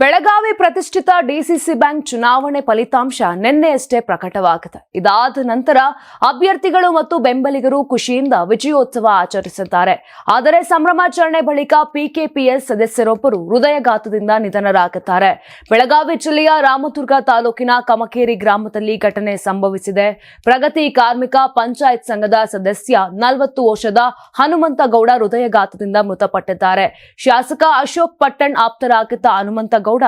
ಬೆಳಗಾವಿ ಪ್ರತಿಷ್ಠಿತ DCC bank ಚುನಾವಣೆ ಫಲಿತಾಂಶ ನಿನ್ನೆಯಷ್ಟೇ ಪ್ರಕಟವಾಗಿದೆ. ಇದಾದ ನಂತರ ಅಭ್ಯರ್ಥಿಗಳು ಮತ್ತು ಬೆಂಬಲಿಗರು ಖುಷಿಯಿಂದ ವಿಜಯೋತ್ಸವ ಆಚರಿಸಿದ್ದಾರೆ. ಆದರೆ ಸಂಭ್ರಮಾಚರಣೆ ಬಳಿಕ ಪಿಕೆಪಿಎಸ್ ಸದಸ್ಯರೊಬ್ಬರು ಹೃದಯಘಾತದಿಂದ ನಿಧನರಾಗುತ್ತಾರೆ ಬೆಳಗಾವಿ ಜಿಲ್ಲೆಯ ರಾಮದುರ್ಗ ತಾಲೂಕಿನ ಕಮಕೇರಿ ಗ್ರಾಮದಲ್ಲಿ ಘಟನೆ ಸಂಭವಿಸಿದೆ. ಪ್ರಗತಿ ಕಾರ್ಮಿಕ ಪಂಚಾಯತ್ ಸಂಘದ ಸದಸ್ಯ ನಲವತ್ತು ವರ್ಷದ ಹನುಮಂತಗೌಡ ಹೃದಯಘಾತದಿಂದ ಮೃತಪಟ್ಟಿದ್ದಾರೆ. ಶಾಸಕ ಅಶೋಕ್ ಪಟ್ಟಣ್ ಆಪ್ತರಾಗಿದ್ದ ಹನುಮಂತಗೌಡ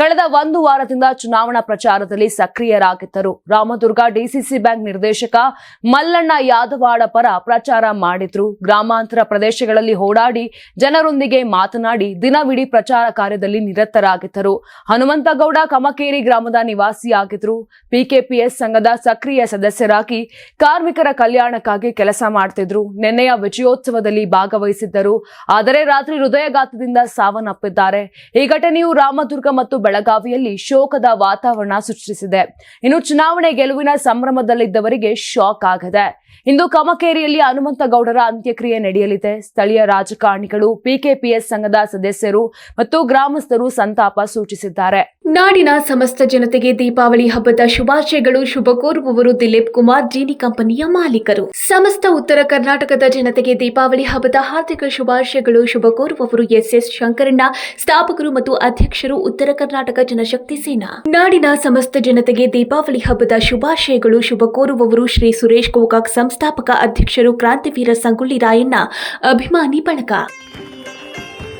ಕಳೆದ ಒಂದು ವಾರದಿಂದ ಚುನಾವಣಾ ಪ್ರಚಾರದಲ್ಲಿ ಸಕ್ರಿಯರಾಗಿದ್ದರು. ರಾಮದುರ್ಗ ಡಿಸಿಸಿ ಬ್ಯಾಂಕ್ ನಿರ್ದೇಶಕ ಮಲ್ಲಣ್ಣ ಯಾದವಾಡ ಪರ ಪ್ರಚಾರ ಮಾಡಿದ್ರು. ಗ್ರಾಮಾಂತರ ಪ್ರದೇಶಗಳಲ್ಲಿ ಓಡಾಡಿ ಜನರೊಂದಿಗೆ ಮಾತನಾಡಿ ದಿನವಿಡೀ ಪ್ರಚಾರ ಕಾರ್ಯದಲ್ಲಿ ನಿರತರಾಗಿದ್ದರು. ಹನುಮಂತಗೌಡ ಕಮಕೇರಿ ಗ್ರಾಮದ ನಿವಾಸಿಯಾಗಿದ್ರು. ಪಿಕೆಪಿಎಸ್ ಸಂಘದ ಸಕ್ರಿಯ ಸದಸ್ಯರಾಗಿ ಕಾರ್ಮಿಕರ ಕಲ್ಯಾಣಕ್ಕಾಗಿ ಕೆಲಸ ಮಾಡ್ತಿದ್ರು. ನಿನ್ನೆಯ ವಿಜಯೋತ್ಸವದಲ್ಲಿ ಭಾಗವಹಿಸಿದ್ದರು. ಆದರೆ ರಾತ್ರಿ ಹೃದಯಘಾತದಿಂದ ಸಾವನ್ನಪ್ಪಿದ್ದಾರೆ. ಈ ಘಟನೆಯು ರಾಮದುರ್ಗ ಮತ್ತು ಬೆಳಗಾವಿಯಲ್ಲಿ ಶೋಕದ ವಾತಾವರಣ ಸೃಷ್ಟಿಸಿದೆ. ಇನ್ನು ಚುನಾವಣೆ ಗೆಲುವಿನ ಸಂಭ್ರಮದಲ್ಲಿದ್ದವರಿಗೆ ಶಾಕ್ ಆಗಿದೆ. ಇಂದು ಕಮಕೇರಿಯಲ್ಲಿ ಹನುಮಂತಗೌಡರ ಅಂತ್ಯಕ್ರಿಯೆ ನಡೆಯಲಿದೆ. ಸ್ಥಳೀಯ ರಾಜಕಾರಣಿಗಳು ಪಿಕೆಪಿಎಸ್ ಸಂಘದ ಸದಸ್ಯರು ಮತ್ತು ಗ್ರಾಮಸ್ಥರು ಸಂತಾಪ ಸೂಚಿಸಿದ್ದಾರೆ. ನಾಡಿನ ಸಮಸ್ತ ಜನತೆಗೆ ದೀಪಾವಳಿ ಹಬ್ಬದ ಶುಭಾಶಯಗಳು ಶುಭ ಕೋರುವವರು ದಿಲೀಪ್ ಕುಮಾರ್, ಜೀನಿ ಕಂಪನಿಯ ಮಾಲೀಕರು. ಸಮಸ್ತ ಉತ್ತರ ಕರ್ನಾಟಕದ ಜನತೆಗೆ ದೀಪಾವಳಿ ಹಬ್ಬದ ಹಾರ್ದಿಕ ಶುಭಾಶಯಗಳು ಶುಭ ಕೋರುವವರು ಎಸ್ ಎಸ್ ಶಂಕರಣ್ಣ, ಸ್ಥಾಪಕರು ಮತ್ತು ಅಧ್ಯಕ್ಷರು ಉತ್ತರ ಕರ್ನಾಟಕ ಜನಶಕ್ತಿ ಸೇನಾ. ನಾಡಿನ ಸಮಸ್ತ ಜನತೆಗೆ ದೀಪಾವಳಿ ಹಬ್ಬದ ಶುಭಾಶಯಗಳು ಶುಭ ಕೋರುವವರು ಶ್ರೀ ಸುರೇಶ್ ಗೋಕಾಕ್ ಸಂಸ್ಥಾಪಕ ಅಧ್ಯಕ್ಷರು ಕ್ರಾಂತಿವೀರ ಸಂಗೊಳ್ಳಿ ರಾಯಣ್ಣ. ಅಭಿಮಾನಿ ಬಳಗ.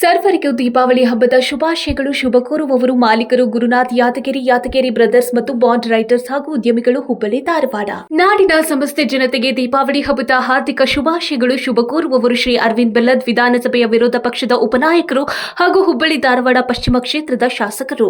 ಸರ್ವರಿಗೂ ದೀಪಾವಳಿ ಹಬ್ಬದ ಶುಭಾಶಯಗಳು. ಶುಭ ಕೋರುವವರು ಮಾಲೀಕರು ಗುರುನಾಥ್ ಯಾದಗಿರಿ ಯಾದಗಿರಿ ಬ್ರದರ್ಸ್ ಮತ್ತು ಬಾಂಡ್ ರೈಟರ್ಸ್ ಹಾಗೂ ಉದ್ಯಮಿಗಳು ಹುಬ್ಬಳ್ಳಿ, ಧಾರವಾಡ. ನಾಡಿನ ಸಮಸ್ತ ಜನತೆಗೆ ದೀಪಾವಳಿ ಹಬ್ಬದ ಹಾರ್ದಿಕ ಶುಭಾಶಯಗಳು. ಶುಭ ಕೋರುವವರು ಶ್ರೀ ಅರವಿಂದ್ ಬೆಲ್ಲದ್ ವಿಧಾನಸಭೆಯ ವಿರೋಧ ಪಕ್ಷದ ಉಪನಾಯಕರು ಹಾಗೂ ಹುಬ್ಬಳ್ಳಿ, ಧಾರವಾಡ ಪಶ್ಚಿಮ ಕ್ಷೇತ್ರದ ಶಾಸಕರು.